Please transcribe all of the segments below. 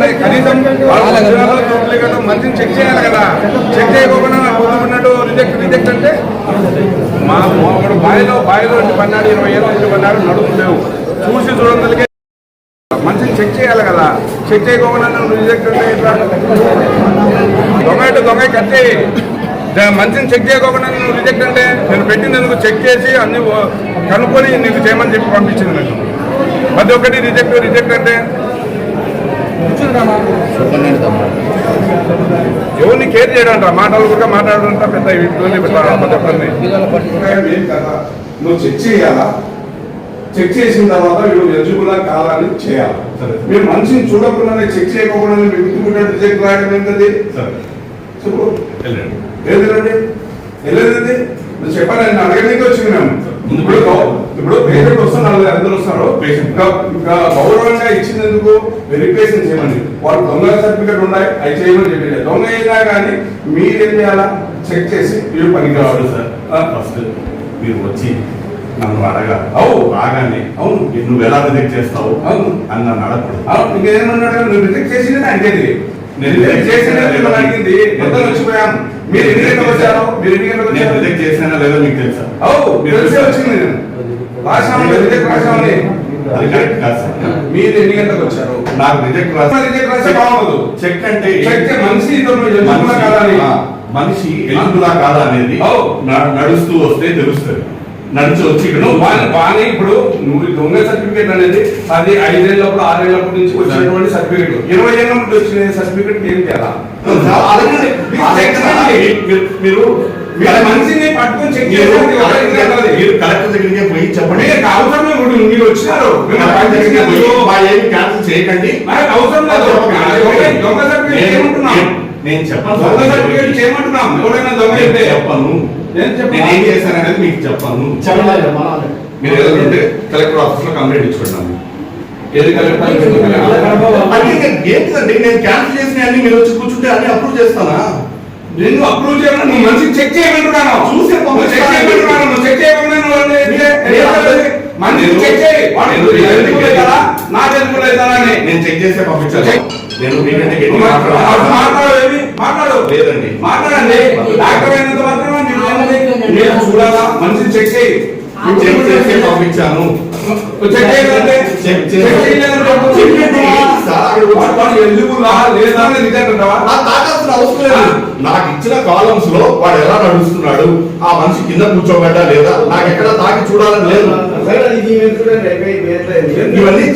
అంటే కనీసం duplicate మంచిని చెక్ చేయాలి కదా. చెక్ చేయకపోయినా పొందుకున్నట్టు రిజెక్ట్ రిజెక్ట్ అంటే మా ఒకడు బాయిలో బాయిలో ఇంటి పన్నాడు ఇరవై ఏళ్ళు ఇంటి పన్నాడు నడుము లేవు. చూసి చూడగలిగే మంచిని చెక్ చేయాలి కదా. చెక్ చేయకపోయినా నువ్వు రిజెక్ట్ అంటే ఎట్లా? దొంగ దొంగ కట్టి మంచిని చెక్ చేయకుండా నువ్వు రిజెక్ట్ అంటే నేను పెట్టినందుకు చెక్ చేసి అన్ని కనుక్కొని నీకు చేయమని చెప్పి పంపించింది నాకు ప్రతి ఒక్కటి రిజెక్ట్ రిజెక్ట్ అంటే ఎవరిని కేర్ చేయడంట మాటలు కూడా పెద్ద ఇబ్బంది పెట్టాలి నువ్వు చెక్ చేయాలా? చెక్ చేసిన తర్వాత వీడు ఎలిజిబుల్ కాదని చేయాలి? మీరు మనిషిని చూడకుండానే చెక్ చేయకుండా మీరు ఇంటికి రిజెక్ట్ రాయడం ఏంటది? చెప్పు. లేదండి వెళ్ళలేదండి నువ్వు చెప్పాను నేను అడగడానికి వచ్చింది మేము ఇప్పుడు ఇప్పుడు పేషెంట్ వస్తున్నారు అందరూ వస్తున్నారు. ఇంకా ఇంకా గౌరవంగా ఇచ్చినందుకు వెరిఫికేషన్ చేయమని. వాళ్ళు దొంగ సర్టిఫికేట్ ఉన్నాయి అవి చేయమని చెప్పి దొంగ అయినా కానీ మీరేం చేయాలా? చెక్ చేసి వీళ్ళు పనికి రావాలి. సార్ ఫస్ట్ మీరు వచ్చి నన్ను అడగా అవు. రాగానే అవును. నువ్వు ఎలా రిజెక్ట్ చేస్తావు? అవును. అని నన్ను అడగకూడదు అవును, ఇంకేమన్నాడు నువ్వు రిజెక్ట్ చేసింది అడిగేది నేను రిజెక్ట్ చేసిన అడిగింది. మొత్తం వచ్చిపోయాం మీరు ఎన్ని గంటలకు వచ్చారు? మీరు ఎన్ని గంటలకు నేను వచ్చారు? రిజెక్ట్ చేసినా లేదో మీకు తెలుసా? అవు తెలిసే వచ్చింది నేను. రాశామని రిజెక్ట్ రాశామని అది కరెక్ట్ కాదు సార్. మీరు ఎన్ని గంటలకు వచ్చారు? నాకు రిజెక్ట్ మరి రిజెక్ట్ రాస్తే బాగుండదు చెక్ అంటే చెక్ మనిషి మనిషి- కదా అని మనిషి ఎలుగులా కాదా అనేది నడుస్తూ వస్తే తెలుస్తుంది. నడిచి వచ్చి ఇక్కడ నువ్వు వాని ఇప్పుడు నువ్వు దొంగ సర్టిఫికేట్ అనేది అది ఐదేళ్ళప్పుడు ఆరేళ్ళప్పుడు నుంచి వచ్చినటువంటి సర్టిఫికేట్ ఇరవై ఏళ్ళ నుండి వచ్చిన సర్టిఫికేట్ ఏం చేయాలా? అలాగే చెక్ చేయండి. మీరు- మీరు మీరు మనిషిని పట్టుకొని చెక్ మీరు చేయాలి కలెక్టర్ మీరు కలెక్టర్ దగ్గరికి పోయి చెప్పండి మీకు అవసరం లేదు మీరు- మీరు వచ్చినారు మీరు ఏమి క్యాన్సిల్ చేయకండి మనకు అవసరం లేదు దొంగ- సర్టిఫికేట్ నేను- చేయమంటున్నాం నేను- నేను చెప్పను దొంగ సర్టిఫికేట్ చేయమంటున్నాం ఎవరైనా దొంగ అయితే చెప్పను నేను చెప్పను. ఏం చేశాననేది మీకు చెప్పను మీరు ఏదంటే కలెక్టర్ ఆఫీస్లో కంప్లైంట్ అంటే ఏంటిదండి? నేను క్యాన్సిల్ చేసిన అన్ని మీరు వచ్చి కూర్చుంటే అన్ని అప్రూవ్ చేస్తానా? నిన్ను అప్రూవ్ నువ్వు మంచి చెక్ చేయమంటున్నాను? చూసే నువ్వు చెక్ చేయమంటున్నాను? నువ్వు చెక్ చేయకుండా? నేను- నేను- చెక్ చేయి. వాడు నేను- నా అని నేను చెక్ చేసే పంపించాను నేను నువ్వు మాట్లాడు. లేదండి. మాట్లాడండి. డాక్టర్ అయినంత మాత్రమే? మీరు చూడాలా? మంచిని చెక్ చేయి. చెక్ చేసే పంపించాను. నాకు ఇచ్చిన కాలమ్స్లో వాడు ఎలా నడుస్తున్నాడు? ఆ మనిషి కింద కూర్చోబడ్డా లేదా? నాకు ఎక్కడ తాకి చూడాలని లేదు. ఇవన్నీ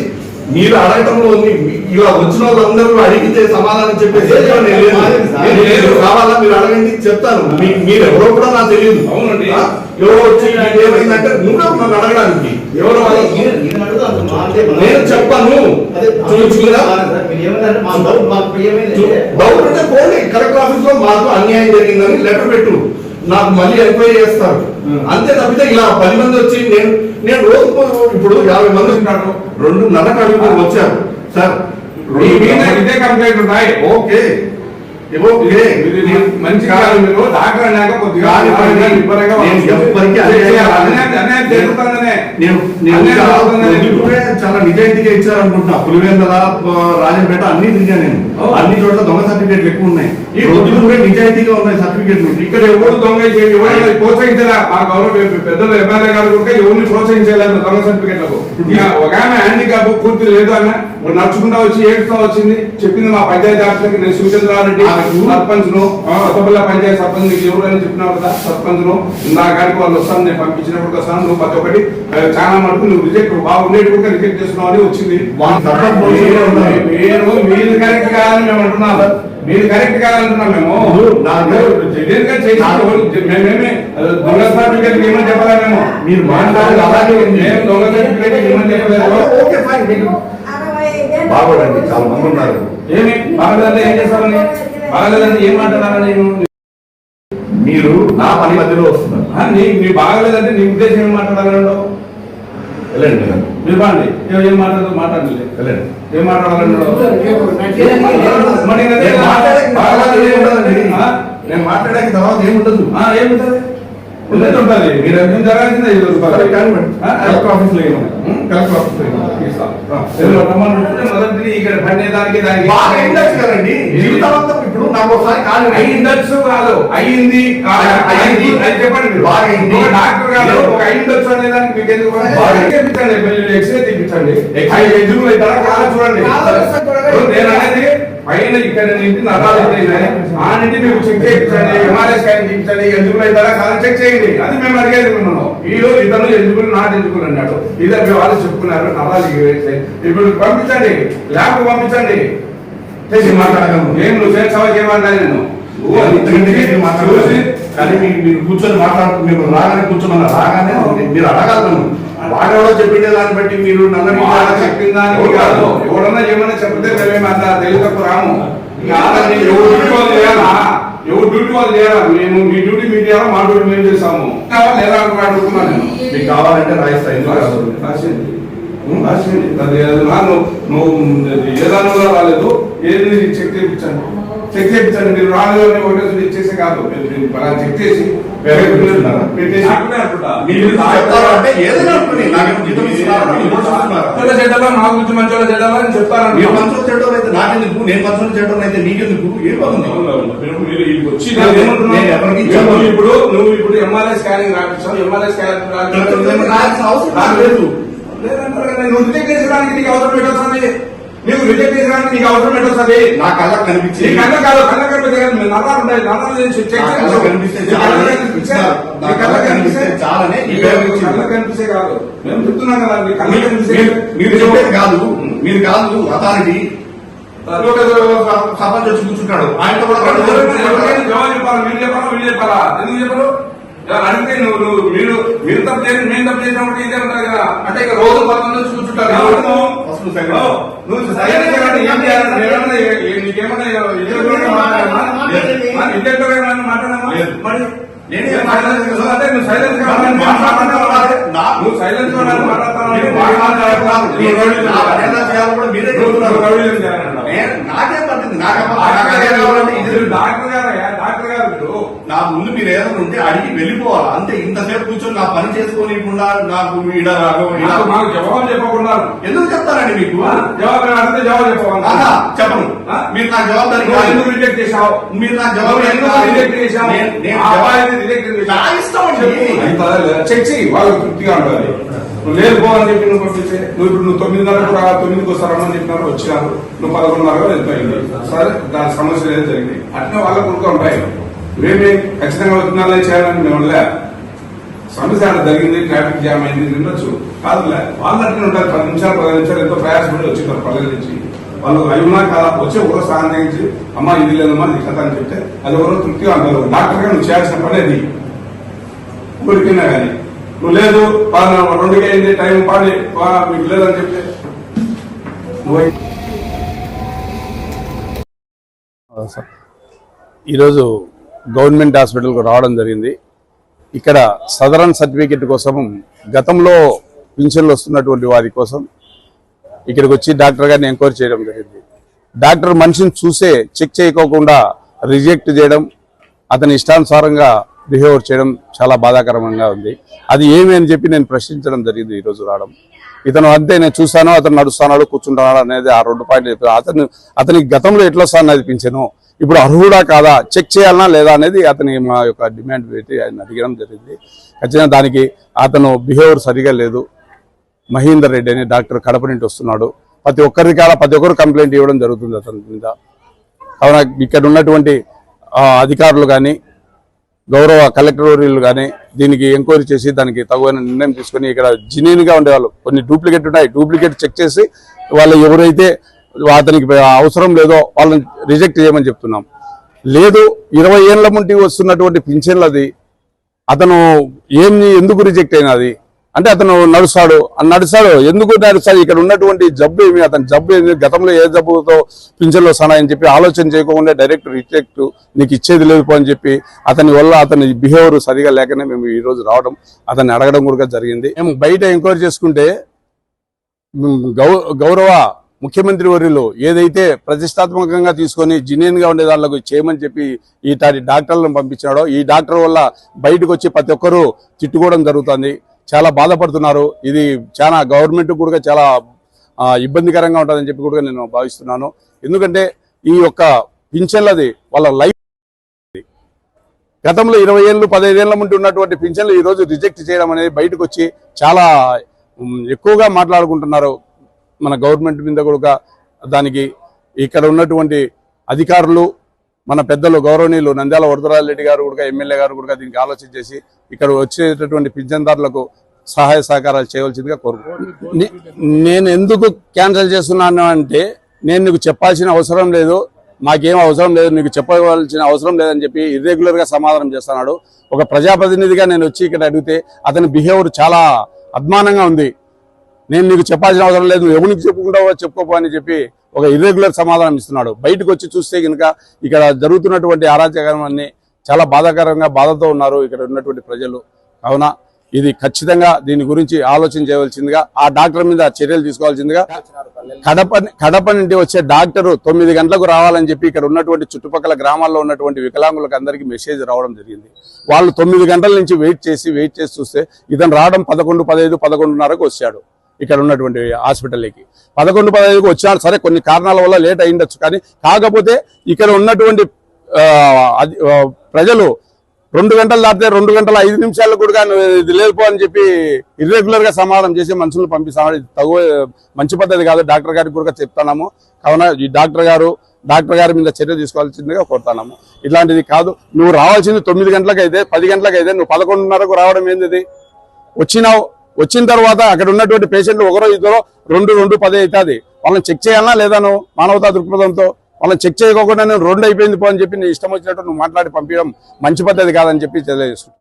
మీరు అడగటంలో ఉంది. ఇలా వచ్చిన వాళ్ళందరూ అడిగితే సమాధానం చెప్పేసి నేను లేదు. నేను లేదు కావాలా మీరు అడగండి చెప్తాను. మీరు ఎవరో కూడా నాకు తెలియదు. అవునండి. ఎవరో వచ్చి "నీకు ఏమైందంటే నువ్వే నన్ను అడగడానికి. ఎవరో నేను చెప్పను. డౌట్ అంటే పోండి. కలెక్టర్ ఆఫీస్లో మాకు అన్యాయం జరిగిందని లెటర్ పెట్టు. నాకు మళ్ళీ ఎంక్వైరీ చేస్తారు. అంతే తప్పితే ఇలా పది మంది వచ్చి నేను నేను రోజు ఇప్పుడు యాభై మంది ఉంటాను రెండు నల్ల అడుగులు వచ్చారు. సార్ ఇదే కంప్లైంట్ ఉన్నాయి. ఓకే. మంచి డాక్టర్ అన్నాక కొద్దిగా చాలా నిజాయితీగా ఇచ్చారనుకుంటున్నా. పులివెందల రాజంపేట అన్ని తిరిగా నేను. అన్ని చోట్ల దొంగ సర్టిఫికేట్లు ఎక్కువ ఉన్నాయి. ఈ పొద్దుటూరే నిజాయితీగా ఉన్నాయి సర్టిఫికేట్లు. ఇక్కడ ఎవరు దొంగ చేసి ఎవరైనా ప్రోత్సహించారా మా గౌరవ పెద్దలు ఎమ్మెల్యే గారు కూడా ఎవరిని ప్రోత్సహించలేదు దొంగ సర్టిఫికెట్లకు. ఒక ఆమె హ్యాండిక్యాప్ పూర్తి లేదు ఆమె. నడుచుకుంటా వచ్చి ఏడుస్తా వచ్చింది. చెప్పింది మా పంచాయతీ ఆఫీసర్కి నేను సూచనరారెడ్డి సర్పంచ్ను కొత్తపల్లి పంచాయతీ సర్పంచ్ నీకు ఎవరని చెప్పినావు కదా సర్పంచ్ను నా గారికి వాళ్ళు వస్తాను నేను పంపించినప్పుడు వస్తాను. నువ్వు ప్రతి ఒక్కటి చాలా మటుకు నువ్వు రిజెక్ట్ బాగుండేది కూడా రిజెక్ట్ చేస్తున్నావు అని వచ్చింది. మీరు మీరు కరెక్ట్ కాదని మేము అంటున్నాం. మీరు కరెక్ట్ కాదంటున్నాం మేము. మేమేమి దొంగ సర్టిఫికేట్ ఏమని చెప్పలే మేము. మీరు మాట్లాడేది అలాగే దొంగ సర్టిఫికేట్ ఏమని చెప్పలేదు బాగోడండి చాలా మంది ఉన్నారు. ఏమి? బాగలేదంటే ఏం చేస్తామని బాగలేదంటే ఏం మాట్లాడాలని నేను? మీరు నా పని మధ్యలో వస్తున్నారు. ఆ, నీ నీ బాగలేదంటే నీ ఉద్దేశం ఏం మాట్లాడాలని వెళ్ళండి. మీరు బాండి ఏం మాట్లాడదు మాట్లాడలేదు. వెళ్ళండి. ఏం మాట్లాడాలని మరి ఇంకా నేను మాట్లాడే తర్వాత మాట్లాడాక ఏముండదు ఆ, ఏముంటది ఉన్నది ఉంటుంది మీరు జరగాల్సిందే ఆఫీస్లో ఇవ్వండి. కలెక్టర్ రమ్మని ఇక్కడ దానికి బాగా అయిండొచ్చు కదండి జీవితాంతం ఇప్పుడు నాకు ఒకసారి కాదు అయ్యింది అయ్యింది చెప్పండి. బాగా అయింది. ఒక డాక్టర్ గారు ఒక అయ్యిండొచ్చు అనే దానికి మీకు ఎందుకు బాగా తెప్పించండి పెళ్ళి ఎక్స్రే తెప్పించండి అవి ఎదురు అవుతారా కాదు చూడండి నేను అనేది పైన ఇక్కడ నుండి నరాలు అయితే ఆ నుండి మీకు చెక్ చేయించండి ఎంఆర్ఐ స్కాన్ చేయించండి ఎందుకు అవుతారా కాదు చెక్ చేయండి. అది మేము అడిగేది ఉన్నాము ఈ రోజు ఇతను ఎందుకు నాట్ ఎందుకు అన్నాడు. ఇద్దరు వాళ్ళు చెప్పుకున్నారు నరాలు ఇప్పుడు పంపించండి ల్యాబ్ పంపించండి. చేసి మాట్లాడగలను. నేను నువ్వు చేస్తావా చేయమన్నా నేను. కానీ మీరు కూర్చొని మాట్లాడుతూ మీరు రాగానే కూర్చోమన్నా రాగానే మీరు అడగాలి నన్ను. వాడెవడో చెప్పిండే దాన్ని బట్టి మీరు నన్ను మాట చెప్పిన దానికి కాదు. ఎవడన్నా ఏమన్నా చెప్తే మేమేమి అంత తెలియక రాము. ఎవరు డ్యూటీ వాళ్ళు చేయాలా ఎవరు డ్యూటీ వాళ్ళు చేయాలా మేము మీ డ్యూటీ మీరు చేయాలా మా డ్యూటీ మేము చేస్తాము. కావాలి ఎలా అడుగుతున్నాను మీకు కావాలంటే రాయిస్తా ఎందుకు రాసింది ఉం, రాసింది నువ్వు నువ్వు ఏదైనా రాలేదు. ఏది చెక్ చేయించండి చెక్ చేయించండి మీరు రాలేదు అని ఒకటే ఇచ్చేసి కాదు. అలా చెక్ చేసి చెడ్డలా మా గురించి మంచోళ్ళ చెడ్డలా అని చెప్తారని మీరు మంచోళ్ళు చేయడం అయితే నాకెందుకు? నేను మంచోళ్ళు చేయడం అయితే నీకెందుకు? ఏం బాగుంది నేను ఎవరికి చెప్పను. నువ్వు ఇప్పుడు నువ్వు ఇప్పుడు ఎంఆర్ఐ స్కానింగ్ రాపించావు ఎంఆర్ఐ స్కానింగ్ నాకు రాయాల్సిన అవసరం నాకు లేదు. లేదంటారు కదా, నువ్వు రిజెక్ట్ చేసడానికి నీకు అవసరం పెట్టొస్తుంది నీకు రిజెక్ట్ చేసడానికి నీకు అవసరం పెట్టొస్తుంది నా కళ్ళకు కనిపించి నీ కళ్ళ కాదు కళ్ళ మీ నరాలు ఉంటాయి నరాలు చేసి చెక్ కనిపిస్తే చాలని కళ్ళకు కనిపిస్తే కాదు. మేము చెప్తున్నాం కదా నీ మీరు- కనిపిస్తే మీరు- మీరు చెప్పేది కాదు. మీరు కాదు అథారిటీ. సర్పంచ్ వచ్చి కూర్చుంటాడు. ఆయనతో కూడా జవాబు చెప్పాలా? మీరు చెప్పాలా? వీళ్ళు చెప్పాలా? ఎందుకు చెప్పరు? ఇలా అడిగితే నువ్వు నువ్వు మీరు మీరు తప్పు చేసి నేను తప్పు చేసినప్పుడు ఇదే ఉంటారు కదా. అంటే ఇక రోజు పదకొండు వచ్చి కూర్చుంటారు. నువ్వు? సైలెంట్. నువ్వు సైలెంట్ ఏం చేయాలి? నీకేమన్నా ఇంటర్వ్యూలో మాట్లాడమా? మన ఇంటర్వ్యూలో ఏమన్నా మాట్లాడమా? లేదు. మరి నువ్వు మాట్లాడతావా? నువ్వు ఉండాలని మాట్లాడతావా? నాకేం పడుతుంది డాక్టర్ గారయ్యా డాక్టర్ గారు. నా ముందు మీరు ఏదైనా ఉంటే అడిగి వెళ్ళిపోవాలి? అంతే ఇంతసేపు కూర్చొని నా పని చేసుకోనికుండా నాకు నాకు మాకు జవాబు చెప్పకుండా ఎందుకు చెప్తానండి మీకు? జవాబు అడిగితే జవాబు చెప్పవాలి చెప్పను. మీరు జవాబుదారి నువ్వు కాదు. ఎందుకు రిజెక్ట్ చేశావు? మీరు నాకు నువ్వు జవాబు ఎందుకు రిజెక్ట్ చేశావు? జవాబు-. నా. చెక్ చెయ్యి వాళ్ళకి తృప్తిగా ఉండాలి. నువ్వు లేదు పో అని చెప్పి నువ్వు పంపిస్తే నువ్వు ఇప్పుడు నువ్వు తొమ్మిదిన్నరకు తొమ్మిదికి వస్తారని చెప్పినారు వచ్చినారు. నువ్వు పదకొండున్నర వెళ్ళిపోయింది సరే దాని సమస్య ఏదో జరిగింది. అట్నే వాళ్ళ కొడుకు ఉంటాయి. మేమే ఖచ్చితంగా వచ్చినాలని చేయాలని మేము లే సమస్య జరిగింది ట్రాఫిక్ జామ్ అయింది వినొచ్చు. కాదులే వాళ్ళు అట్లనే ఉంటారు పది నిమిషాలు పది నిమిషాలు ఎంతో ప్రయాసపడి వచ్చేటారు పల్లెల నుంచి. వాళ్ళు అయ్యున్నా కాదా వచ్చి ఒకరో స్నానం చేయించి అమ్మా ఇది లేదమ్మా ఇది కథ అని చెప్తే అది ఎవరో తృప్తిగా అంటారు. డాక్టర్ నువ్వు చేయాల్సిన పని అది. ఊరికైనా కానీ. నువ్వు లేదు పలానా రెండుకి అయింది టైం పాడి మీకు లేదని చెప్తే. నువ్వు ఈరోజు గవర్నమెంట్ హాస్పిటల్కు రావడం జరిగింది. ఇక్కడ సదరన్ సర్టిఫికెట్ కోసం గతంలో పింఛన్లు వస్తున్నటువంటి వారి కోసం ఇక్కడికి వచ్చి డాక్టర్ గారిని ఎంక్వైరీ చేయడం జరిగింది. డాక్టర్ మనిషిని చూసే చెక్ చేయకోకుండా రిజెక్ట్ చేయడం అతని ఇష్టానుసారంగా బిహేవర్ చేయడం చాలా బాధాకరంగా ఉంది. అది ఏమి అని చెప్పి నేను ప్రశ్నించడం జరిగింది ఈరోజు రావడం. ఇతను అంతే నేను చూశాను అతను నడుస్తున్నాడు కూర్చుంటున్నాడు అనేది ఆ రెండు పాయింట్లు చెప్పారు అతను అతనికి గతంలో ఎట్లా సార్ అది ఇప్పుడు అర్హుడా కాదా? చెక్ చేయాలనా లేదా అనేది అతని మా యొక్క డిమాండ్ పెట్టి ఆయన అడిగడం జరిగింది. ఖచ్చితంగా దానికి అతను బిహేవియర్ సరిగా లేదు. మహేందర్ రెడ్డి అనే డాక్టర్ కడప నుండి వస్తున్నాడు. ప్రతి ఒక్కరి కాడ ప్రతి ఒక్కరు కంప్లైంట్ ఇవ్వడం జరుగుతుంది అతని మీద. కావున ఇక్కడ ఉన్నటువంటి అధికారులు కానీ గౌరవ కలెక్టరీలు కానీ దీనికి ఎంక్వైరీ చేసి దానికి తగువైన నిర్ణయం తీసుకొని ఇక్కడ జినీన్గా ఉండేవాళ్ళు. కొన్ని డూప్లికేట్ ఉన్నాయి. డూప్లికేట్ చెక్ చేసి వాళ్ళు ఎవరైతే అతనికి అవసరం లేదో వాళ్ళని రిజెక్ట్ చేయమని చెప్తున్నాం. లేదు ఇరవై ఏళ్ళ ముంటి వస్తున్నటువంటి పింఛన్లది అతను ఏం ఎందుకు రిజెక్ట్ అయినది? అంటే అతను నడుస్తాడు. నడుస్తాడు. ఎందుకు నడుస్తాడు? ఇక్కడ ఉన్నటువంటి జబ్బు ఏమి? అతని జబ్బు ఏమి గతంలో ఏ జబ్బుతో పింఛన్లు వస్తానని చెప్పి ఆలోచన చేయకుండా డైరెక్ట్ రిజెక్ట్ నీకు ఇచ్చేది లేదు అని చెప్పి అతని వల్ల అతని బిహేవియర్ సరిగా లేకనే మేము ఈ రోజు రావడం అతన్ని అడగడం కూడా జరిగింది. మేము బయట ఎంక్వైరీ చేసుకుంటే గౌ గౌరవ ముఖ్యమంత్రి వర్యులు ఏదైతే ప్రతిష్టాత్మకంగా తీసుకొని జినియన్గా ఉండే దానిలోకి చేయమని చెప్పి ఈటాటి డాక్టర్లను పంపించినాడో ఈ డాక్టర్ వల్ల బయటకు వచ్చి ప్రతి ఒక్కరూ తిట్టుకోవడం జరుగుతుంది. చాలా బాధపడుతున్నారు. ఇది చాలా గవర్నమెంట్ కూడా చాలా ఇబ్బందికరంగా ఉంటుందని చెప్పి కూడా నేను భావిస్తున్నాను. ఎందుకంటే ఈ యొక్క పింఛన్లది వాళ్ళ లైఫ్ గతంలో ఇరవై ఏళ్ళు పదహైదేళ్ళ ముందు ఉన్నటువంటి పింఛన్లు ఈరోజు రిజెక్ట్ చేయడం అనేది బయటకు వచ్చి చాలా ఎక్కువగా మాట్లాడుకుంటున్నారు మన గవర్నమెంట్ మీద కూడా దానికి ఇక్కడ ఉన్నటువంటి అధికారులు. మన పెద్దలు గౌరవనీయులు నంద్యాల వరదరాజు రెడ్డి గారు కూడా ఎమ్మెల్యే గారు కూడా దీనికి ఆలోచన చేసి ఇక్కడ వచ్చేటటువంటి పింఛన్దారులకు సహాయ సహకారాలు చేయవలసిందిగా కోరుకుంటున్నాను. నేను ఎందుకు క్యాన్సిల్ చేస్తున్నాను అంటే నేను నీకు చెప్పాల్సిన అవసరం లేదు మాకేం అవసరం లేదు నీకు చెప్పవలసిన అవసరం లేదని చెప్పి ఇర్రెగ్యులర్గా సమాధానం చేస్తున్నాడు. ఒక ప్రజాప్రతినిధిగా నేను వచ్చి ఇక్కడ అడిగితే అతని బిహేవియర్ చాలా అద్మానంగా ఉంది. నేను నీకు చెప్పాల్సిన అవసరం లేదు నువ్వు ఎవరికి చెప్పుకుంటావో చెప్పుకోపో అని చెప్పి ఒక ఇర్రెగ్యులర్ సమాధానం ఇస్తున్నాడు. బయటకు వచ్చి చూస్తే కనుక ఇక్కడ జరుగుతున్నటువంటి అరాచకాన్ని చాలా బాధాకరంగా బాధతో ఉన్నారు ఇక్కడ ఉన్నటువంటి ప్రజలు. కావున ఇది ఖచ్చితంగా దీని గురించి ఆలోచన చేయవలసిందిగా ఆ డాక్టర్ మీద చర్యలు తీసుకోవాల్సిందిగా కడప కడప నుండి వచ్చే డాక్టర్ తొమ్మిది గంటలకు రావాలని చెప్పి ఇక్కడ ఉన్నటువంటి చుట్టుపక్కల గ్రామాల్లో ఉన్నటువంటి వికలాంగులకు అందరికీ మెసేజ్ రావడం జరిగింది. వాళ్ళు తొమ్మిది గంటల నుంచి వెయిట్ చేసి వెయిట్ చేసి చూస్తే ఇతను రావడం పదకొండు పదహైదు పదకొండున్నరకు వచ్చాడు. ఇక్కడ ఉన్నటువంటి హాస్పిటల్కి పదకొండు పదహైదుకు వచ్చాడు సరే కొన్ని కారణాల వల్ల లేట్ అయిండొచ్చు కానీ కాకపోతే ఇక్కడ ఉన్నటువంటి అది- ప్రజలు రెండు గంటలు దాటితే రెండు గంటల ఐదు నిమిషాలు కూడా ఇది లేదుపో అని చెప్పి ఇర్రెగ్యులర్గా సమాధానం చేసి మనుషులు పంపిస్తామని తగు మంచి పద్ధతి కాదు. డాక్టర్ గారికి కూడా చెప్తున్నాము కావున ఈ డాక్టర్ గారు డాక్టర్ గారి మీద చర్య తీసుకోవాల్సిందిగా కోరుతున్నాము ఇట్లాంటిది కాదు. నువ్వు రావాల్సింది తొమ్మిది గంటలకు అయితే పది గంటలకు అయితే నువ్వు పదకొండున్నరకు రావడం ఏంది వచ్చినావు వచ్చిన తర్వాత అక్కడ ఉన్నటువంటి పేషెంట్లు ఒకరో ఇద్దరో రెండు రెండు పది అవుతుంది. వాళ్ళని చెక్ చేయాలనా లేదా నువ్వు? మానవతా దృక్పథంతో వాళ్ళని చెక్ చేయకుండా నేను రెండు అయిపోయింది పో అని చెప్పి నీ ఇష్టం వచ్చినట్టు నువ్వు మాట్లాడి పంపించడం మంచి పద్ధతి కాదని చెప్పి తెలియజేస్తున్నాను.